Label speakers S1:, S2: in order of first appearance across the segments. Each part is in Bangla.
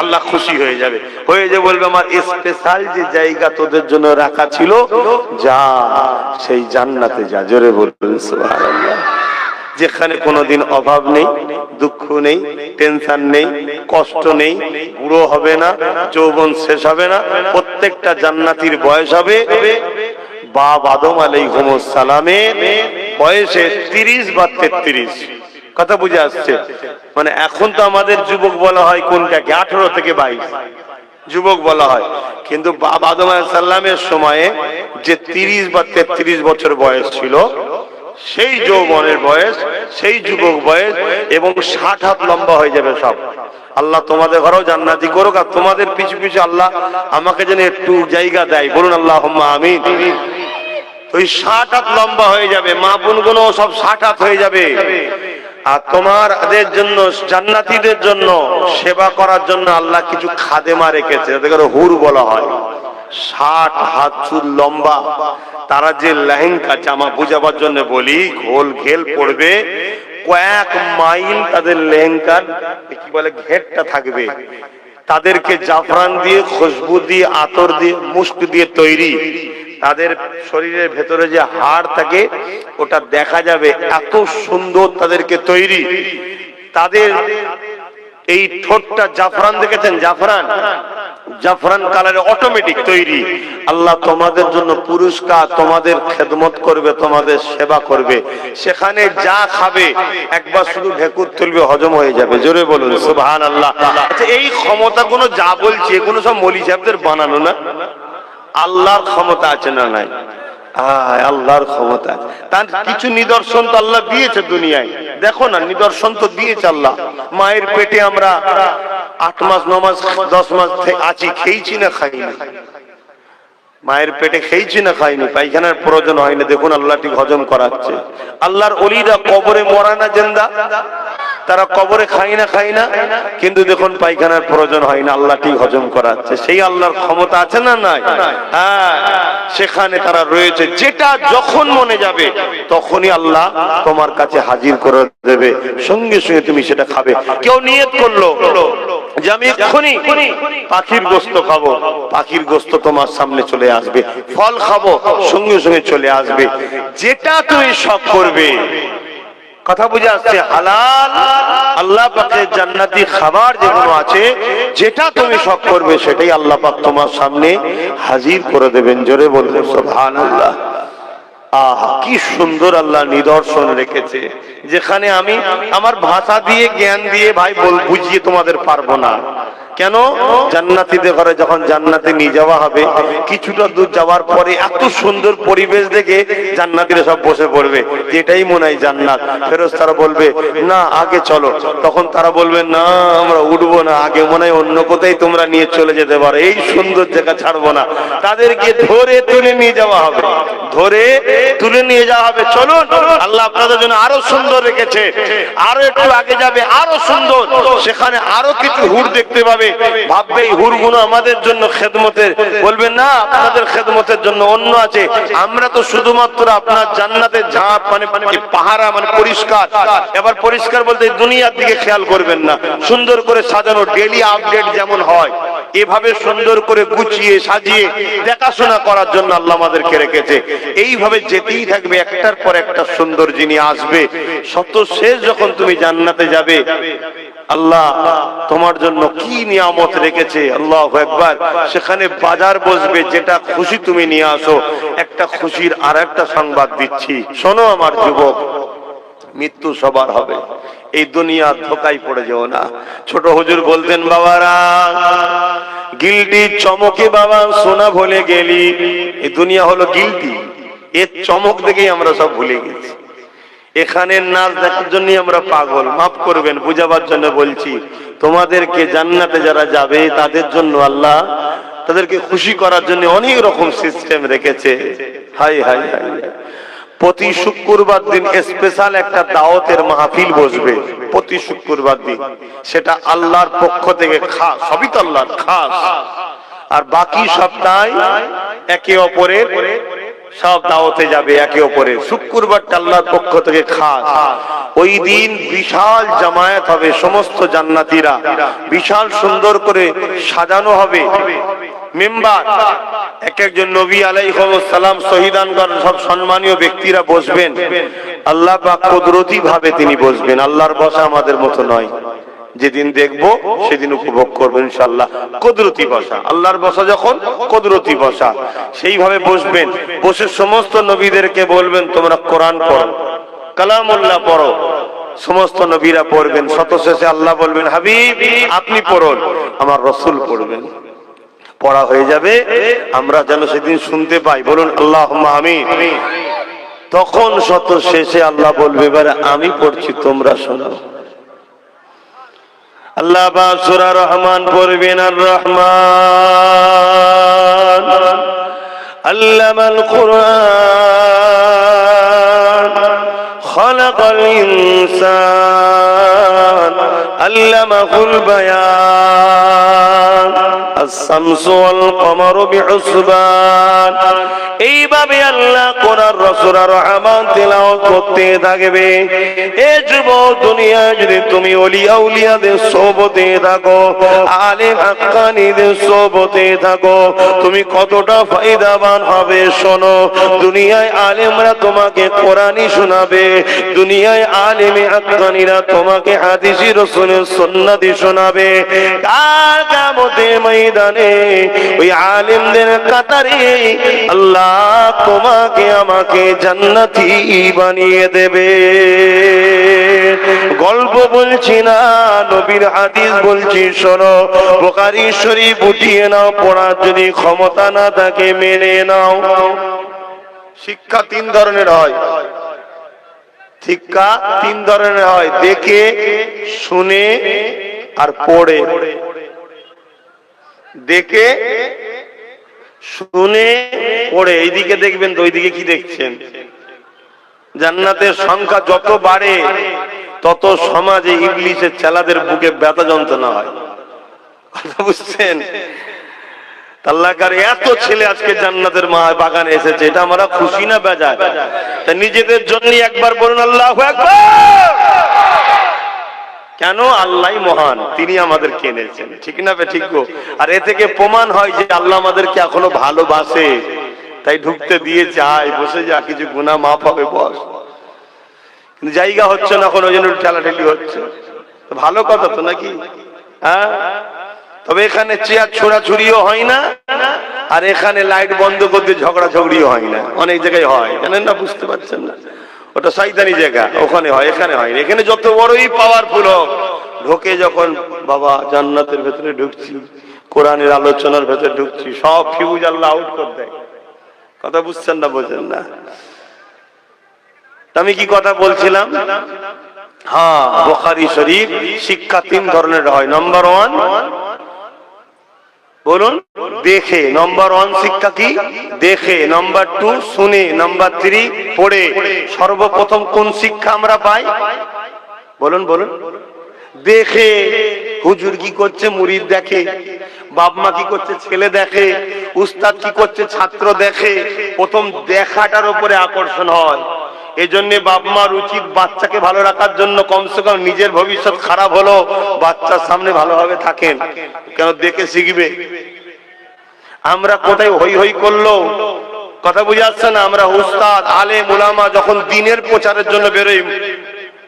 S1: আল্লাহ খুশি হয়ে যাবে। হয়ে যে বলবে, আমার স্পেশাল যে জায়গা তোদের জন্য রাখা ছিল, যা, সেই জান্নাতে যা। জোরে বলবেন যেখানে কোনোদিন অভাব নেই, দুঃখ নেই টেনশন নেই, কষ্ট নেই, বুড়ো হবে না, যৌবন শেষ হবে না, প্রত্যেকটা জান্নাতির বয়স হবে। বাপ আদম আলাইহিম সালামের বয়সে তিরিশ বা তেত্রিশ। কথা বুঝে আসছে। মানে এখন তো আমাদের যুবক বলা হয় কোনটাকে আঠারো থেকে বাইশ। যুবক বলা হয়। কিন্তু সাল্লামের সময়ে যে তিরিশ বা তেত্রিশ বছর বয়স ছিল, সেই যৌবনের বয়স, সেই যুবক বয়স এবং ষাট হাত লম্বা হয়ে যাবে সব। আল্লাহ তোমাদের ঘরেও জান্নাতি করুক আর তোমাদের পিছু পিছু আল্লাহ আমাকে যেন একটু জায়গা দেয়। বলুন আল্লাহ আমি ওই ষাট হাত লম্বা হয়ে যাবে। মা বোনগুলো সব ষাট হাত হয়ে যাবে। আর তোমারদের জন্য, জান্নাতীদের জন্য সেবা করার জন্য আল্লাহ কিছু খাদেমা রেখেছে। ওদের হুর বলা হয়। ষাট হাত চুল লম্বা। তারা যে লেহেঙ্গা জামা বুঝাবার জন্য বলি, ঘোল ঘেল পড়বে। কয়েক মাইল তাদের লেহেঙ্গার কি বলে, ঘেরটা থাকবে। তাদেরকে জাফরান দিয়ে, খুশবু দিয়ে, আতর দিয়ে মুস্ক দিয়ে তৈরি। তাদের শরীরের ভেতরে যে হাড় থাকে, ওটা দেখা যাবে এত সুন্দর তাদেরকে তৈরি। তাদের এই ঠোঁটটা জাফরান দেখেছেন? জাফরান? জাফরান কালারে অটোমেটিক তৈরি। আল্লাহ তোমাদের জন্য পুরস্কার, তোমাদের খেদমত করবে, তোমাদের সেবা করবে। সেখানে যা খাবে, একবার শুধু ভেকুর তুলবে, হজম হয়ে যাবে। জোরে বলুন সুবহান আল্লাহ আচ্ছা এই ক্ষমতা কোনো যা বলছে, এগুলো সব মলি সাহেবদের বানানো না? আল্লাহর ক্ষমতা আছে না নাই? আল্লাহর ক্ষমতা। তার কিছু নিদর্শন তো আল্লাহ দিয়েছে দুনিয়ায়। দেখো না, নিদর্শন তো দিয়েছে আল্লাহ। মায়ের পেটে আমরা আট মাস, ন মাস, দশ মাস আছি, খেয়েছি না খাইনি। মায়ের পেটে খেয়েছি না খাইনি, পায়খানার প্রয়োজন হয়নি। দেখুন আল্লাহ ঠিক হজম করাচ্ছে। আল্লাহর অলিরা কবরে মরা না জেন্দা? তারা কবরে খাই না খাই না? কিন্তু দেখুন, পায়খানার প্রয়োজন হয় না, আল্লাহ ঠিক হজম করাচ্ছে। সেই আল্লাহর ক্ষমতা আছে না নাই? হ্যাঁ সেখানে তারা রয়েছে। যেটা যখন মনে যাবে, তখনই আল্লাহ তোমার কাছে হাজির করে দেবে। সঙ্গে সঙ্গে তুমি সেটা খাবে। কেউ নিয়ত করল যে আমি এক্ষুনি পাখির গোস্ত খাব। পাখির গোস্ত তোমার সামনে চলে আসবে। ফল খাব, সঙ্গে সঙ্গে চলে আসবে। যেটা তুমি শখ করবে কথা বুঝে আসছে, হালাল আল্লাহ পাকের জান্নাতি খাবার যেগুলো আছে, যেটা তুমি শখ করবে সেটাই আল্লাহ পাক তোমার সামনে হাজির করে দেবেন, জোরে বলবে সুবহানাল্লাহ। আহ, কি সুন্দর আল্লাহ নিদর্শন রেখেছে। যেখানে আমি আমার ভাষা দিয়ে, জ্ঞান দিয়ে ভাই বল বুঝিয়ে তোমাদের পারব না। কেন? জান্নাতিদের ঘরে যখন জান্নাতে নিয়ে যাওয়া হবে, কিছুটা দূর যাওয়ার পরে এত সুন্দর পরিবেশ দেখে জান্নাতিরা সব বসে পড়বে। এটাই মনে হয় জান্নাত। ফেরোজ তারা বলবে, না, আগে চলো। তখন তারা বলবে, না, আমরা উঠবো না। আগে মনে হয় অন্য কোথায় তোমরা নিয়ে চলে যেতে পারো। এই সুন্দর জায়গা ছাড়বো না। তাদেরকে ধরে তুলে নিয়ে যাওয়া হবে। ধরে তুলে নিয়ে যাওয়া হবে। চলুন, আল্লাহ আপনাদের জন্য আরও সুন্দর রেখেছে। আরও একটু আগে যাবে, আরও সুন্দর। সেখানে আরও কিছু হুর দেখতে পাবে। ভাববে, এই হুরগুলো আমাদের জন্য খেদমতের। বলবে না, আপনাদের খেদমতের জন্য অন্য আছে। আমরা তো শুধুমাত্র আপনার জান্নাতের ঝাঁপ মানে মানে পাহারা মানে পরিষ্কার। এবার পরিষ্কার বলতে দুনিয়ার দিকে খেয়াল করবেন না। সুন্দর করে সাজানো ডেলি আপডেট যেমন হয়। এভাবে সুন্দর করে গুছিয়ে সাজিয়ে দেখাশোনা করার জন্য আল্লাহ আমাদেরকে রেখেছে। এইভাবে যেতেই থাকবে, একটার পর একটা সুন্দর যিনি আসবে, শত শেষ যখন তুমি জান্নাতে যাবে, আল্লাহ তোমার জন্য কি নিয়ামত রেখেছে? আল্লাহ একবার সেখানে বাজার বসবে, যেটা খুশি তুমি নিয়ে আসো। একটা খুশির আর একটা সংবাদ দিচ্ছি। শোনো আমার যুবক, মৃত্যু সবার হবে। এই দুনিয়া ধোকায় পড়ে যেও না। ছোট হুজুর বলতেন, বাবারা, গিলটি চমকে বাবা, সোনা ভুলে গেলি। এই দুনিয়া হলো গিলটি। এর চমক দেখেই আমরা সব ভুলে গেছি। এখানের নাচ দেখার জন্যই আমরা পাগল। মাফ করবেন, বুঝাবার জন্য বলছি, তোমাদেরকে জান্নাতে যারা যাবে, তাদের জন্য আল্লাহ তাদেরকে খুশি করার জন্য অনেক রকম সিস্টেম রেখেছে। হাই হাই হাই প্রতি শুক্রবার দিন স্পেশাল একটা দাওয়াতের মাহফিল বসবে। প্রতি শুক্রবার দিন। সেটা আল্লাহর পক্ষ থেকে খাস সবই তো আল্লাহর, খাস। আর বাকি সপ্তাহে একে অপরের সব দাওয়াতে যাবে একে অপরে শুক্রবারটা আল্লাহর পক্ষ থেকে খাস। ওই দিন বিশাল জামায়াত হবে, সমস্ত জান্নাতীরা। বিশাল সুন্দর করে সাজানো হবে। মেম্বার, এক একজন নবী শহীদানগণ, সব সম্মানীয় ব্যক্তিরা বসবেন। আল্লাহ বা কুদরতি ভাবে তিনি বসবেন। আল্লাহর বসা আমাদের মতো নয়। যেদিন দেখব, সেদিন উপভোগ করব ইনশাল্লাহ কুদরতি বসা আল্লাহর বসা যখন, কুদরতি বসা সেইভাবে বসবেন। বসে সমস্ত নবীদেরকে বলবেন, তোমরা কোরআন পড়ো, কালামুল্লাহ পড়ো। সমস্ত নবীরা পড়বেন। শত শেষে আল্লাহ বলবেন, হাবিব, আপনি পড়ুন, আমার রসুল পড়বেন। পড়া হয়ে যাবে। আমরা যেন সেদিন শুনতে পাই। বলুন আল্লাহ আমি তখন শত শেষে আল্লাহ বলবে, এবারে আমি পড়ছি, তোমরা শোনাও। আল্লাহ বা সুরা রহমান পড়বেন আর রহমান আল্লামাল কোরআন খলাকাল ইনসান আল্লামাহুল বায়ান। এইভাবে আল্লাহ কোরআন, রসুল আর রহমান তেলাওয়াত করতে থাকবে। এ যুব দুনিয়া যদি তুমি অলিয়া উলিয়াদের সোবতে থাকো আলেম হাক্কানিদের সোবতে থাকো, তুমি কতটা ফায়দাবান হবে শোনো, দুনিয়ায় আলেমরা তোমাকে কোরআনই শোনাবে, দুনিয়ায় আলেমে হাক্কানিরা তোমাকে হাদিসি রসুলের সুন্নাতি শোনাবে। কার কামতে ময়দানে, ওই আলেমদের কাতারে আল্লাহ তোমাকে, আমাকে জান্নাতি বানিয়ে দেবে। গল্প বলছি না, নবীর হাদিস বলছি, শোনো বোকারি শরীফ উঠিয়ে নাও, পড়ার যদি ক্ষমতা না থাকে, মেনে নাও। শিক্ষা তিন ধরনের হয়। শিক্ষা তিন ধরনের হয়, দেখে, শুনে, আর পড়ে। দেখে, শুনে, পড়ে। এইদিকে দেখবেন তো ওইদিকে কি দেখছেন? জান্নাতের সংখ্যা যত বাড়ে, তত সমাজে ইংলিশের চেলাদের বুকে ব্যথা যন্ত্রণা হয়। কথা বুঝছেন? আল্লাহকার এত ছেলে আজকে জান্নাতের মা বাগানে এসেছে, এটা আমরা খুশি না বেজায়? তা নিজেদের জন্য একবার বলুন, আল্লাহ কেন আল্লাহ মহান? তিনি আমাদের কেনেছেন ঠিক না বে ঠিক আর এ থেকে প্রমাণ হয় যে আল্লাহ আমাদেরকে এখনও ভালোবাসে। তাই ঢুকতে দিয়ে যায়, বসে যা কিছু গুণা মাফ হবে, বস। কিন্তু জায়গা হচ্ছে না এখন, ওই জন্য ঠেলাঠেলি হচ্ছে। ভালো কথা তো নাকি? হ্যাঁ? তবে এখানে চেয়ার ছোড়াছুড়িও হয় না, আর এখানে লাইট বন্ধ করতে ঝগড়া ঝগড়িও হয় না। অনেক জায়গায় হয়, জানেন না? বুঝতে পারছেন না? ওটা সাইদানি জায়গা, ওখানে হয়, এখানে হয়। এখানে যত বড়ই পাওয়ারফুল হোক, ঢোকে যখন, বাবা, জান্নাতের ভেতরে ঢুকছি, কোরআনের আলোচনার ভেতরে ঢুকছি, সব ফিউজ আল্লাহ আউট করে দেয়। কথা বুঝছেন না, বোঝেন না? আমি কি কথা বলছিলাম? হ্যাঁ বোখারি শরীফ শিক্ষা তিন ধরনের হয়। নম্বর ওয়ান বলুন, দেখে নম্বর ওয়ান শিক্ষা কি? দেখে নম্বর টু শুনে নম্বর থ্রি পড়ে। সর্বপ্রথম কোন শিক্ষা আমরা পাই? বলুন বলুন। দেখে, হুজুর কি করছে? মুরিদ দেখে। বাপ মা কি করছে? ছেলে দেখে। উস্তাদ কি করছে? ছাত্র দেখে। প্রথম দেখাটার উপরে আকর্ষণ হয়। এজন্য বাপ মার উচিত বাচ্চাকে ভালো রাখার জন্য কমসে কম নিজের ভবিষ্যৎ খারাপ হলো, বাচ্চার সামনে ভালোভাবে থাকেন। কেন দেখে শিখবে? আমরা কোথায় হই হই করল? কথা বুঝে আসছে না? আমরা উস্তাদ আলে মুলামা যখন দিনের প্রচারের জন্য বেরোই,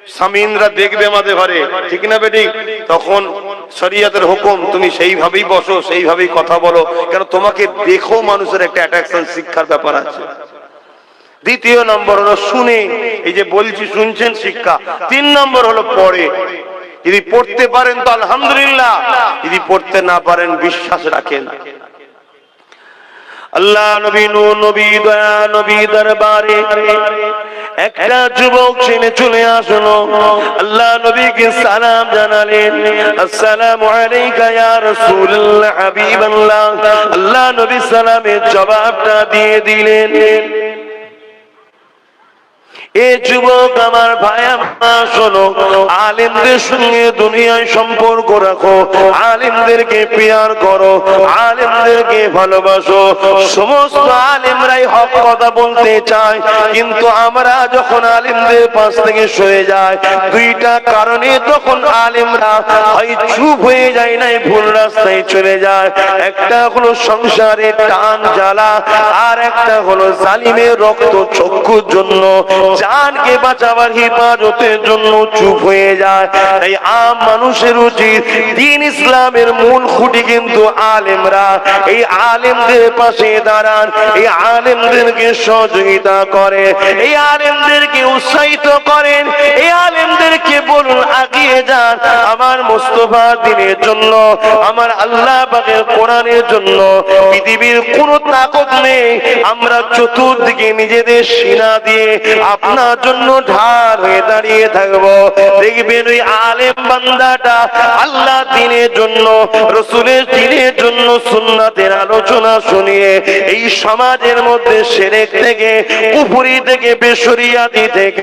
S1: স্বামীনরা দেখবে আমাদের ঘরে। ঠিক না বেটি? তখন শরিয়াতের হুকুম, তুমি সেইভাবেই বসো, সেইভাবেই কথা বলো। কেন তোমাকে দেখো মানুষের একটা অ্যাট্রাকশন শিক্ষার ব্যাপার আছে। দ্বিতীয় নম্বর হলো শুনে। এই যে বলছি, শুনছেন শিক্ষা। তিন নম্বর হলো পড়ে। যদি পড়তে পারেন তো আলহামদুলিল্লাহ। যদি পড়তে না পারেন, বিশ্বাস রাখেন। আল্লাহ নবী নূ নবী দয়া, নবী দরবারে একটা যুবক ছেলে চলে আসলো। আল্লাহ নবীকে সালাম জানালেন। আসসালামু আলাইকা ইয়া রাসূলুল্লাহ, হাবিবাল্লাহ। আল্লাহ নবী সালামের জবাবটা দিয়ে দিলেন। এ যুবক আমার ভাই আমার শোনো, আলেমদের সঙ্গে দুনিয়ায় সম্পর্ক রাখো, আলেমদেরকে পেয়ার করো, আলেমদেরকে ভালোবাসো। সমস্ত আলেমরাই হক কথা বলতে চায়, কিন্তু আমরা যখন আলেমদের পাশ থেকে সরে যায় দুইটা কারণে তখন আলিমরা হয় চুপ হয়ে যায় নাই, ভুল রাস্তায় চলে যায়। একটা হলো সংসারের টান জ্বালা, আর একটা হলো জালিমের রক্ত চক্ষুর জন্য জানকে বাঁচাবার হেফাজতের জন্য চুপ হয়ে যায়। তাই আম মানুষের উচিত দিন ইসলামের মূল খুঁটি কিন্তু আলেমরা। এই আলেমদের পাশে দাঁড়ান, এই আলেমদেরকে সহযোগিতা করে, এই আলেমদেরকে উৎসাহিত করেন, এই আলেমদেরকে বলুন, আগিয়ে যান আমার মোস্তফা দিনের জন্য, আমার আল্লাহ পাকের কোরআনের জন্য। পৃথিবীর কোন তাকত নেই, আমরা চতুর্দিকে নিজেদের সিনা দিয়ে আপনার জন্য ঢাল হয়ে দাঁড়িয়ে থাকব। দেখবেন ওই আলেম বান্দাটা আল্লাহ দিনের জন্য, রসুলের দিনের জন্য সুন্নাতের আলোচনা শুনিয়ে এই সমাজের মধ্যে সেরেক থেকে পুপুরি থেকে বেসরিয়াদি থেকে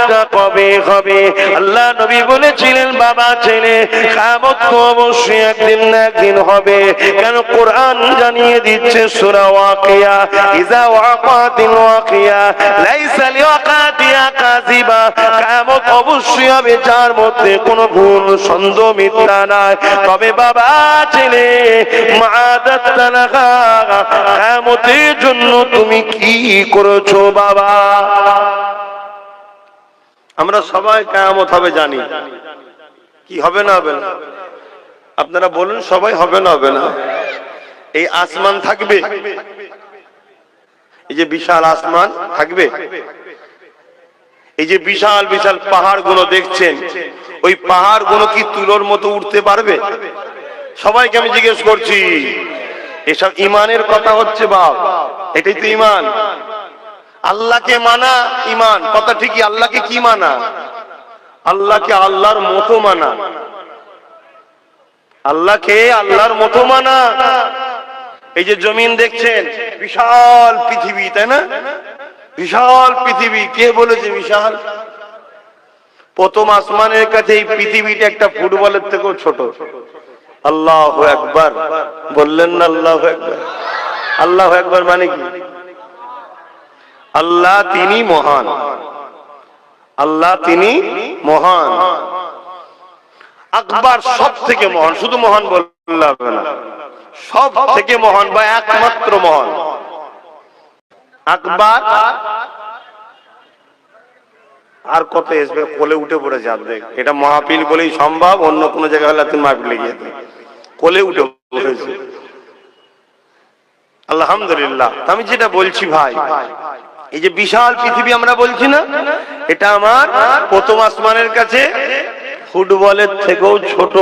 S1: কিয়ামতটা কবে হবে? আল্লাহ নবী বলেছিলেন, বাবা, ছেলে তো অবশ্যই একদিন না একদিন হবে। কেন কোরআন জানিয়ে দিচ্ছে সূরা ওয়াকিয়া? ইজা ওয়াকিয়া, লাইসা লিওয়াকাতিয়া কাযিবা অবশ্যই হবে, যার মধ্যে কোনো ভুল, সন্দেহ, মিথ্যা নাই। তবে বাবা, ছেলে মাদাত তালাকা কিয়ামতের জন্য তুমি কি করেছ বাবা? আমরা সবাই কেয়ামত হবে জানি। কি হবে না হবে না? আপনারা বলুন, সবাই হবে না হবে না? এই আসমান থাকবে? এই যে বিশাল আসমান থাকবে? এই যে বিশাল বিশাল পাহাড়গুলো দেখছেন, ওই পাহাড়গুলো কি তুলোর মতো উঠতে পারবে? সবাইকে আমি জিজ্ঞেস করছি, এসব ইমানের কথা হচ্ছে বাপ, এটাই তো ইমান। আল্লাহকে মানা ইমান কথা ঠিকই, আল্লাহকে কি মানা? আল্লাহকে আল্লাহর মতো মানা। আল্লাহকে আল্লাহর মতো মানা। এই যে জমিন দেখছেন, বিশাল পৃথিবী, তাই না? বিশাল পৃথিবী। কে বলেছে বিশাল? প্রথম আসমানের কাছে এই পৃথিবীটা একটা ফুটবলের থেকেও ছোট। আল্লাহ একবার বললেন না আল্লাহ একবার আল্লাহ একবার মানে কি? আল্লাহ তিনি মহান। আল্লাহ তিনি মহান। আকবার সব থেকে মহান, শুধু মহান বললে হবে না। সব থেকে মহান বা একমাত্র মহান। আকবার আর কত আসবে কোলে উঠে পড়ে যাবে এটা মহাপিল বলেই সম্ভব, অন্য কোনো জায়গায় হলে তুমি মাহফিলে গিয়ে কোলে উঠে পড়েছে আলহামদুলিল্লাহ। আমি যেটা বলছি ভাই এই যে বিশাল পৃথিবী আমরা বলছি না, এটা আমার প্রথম আসমানের কাছে, ফুটবলের থেকেও ছোট।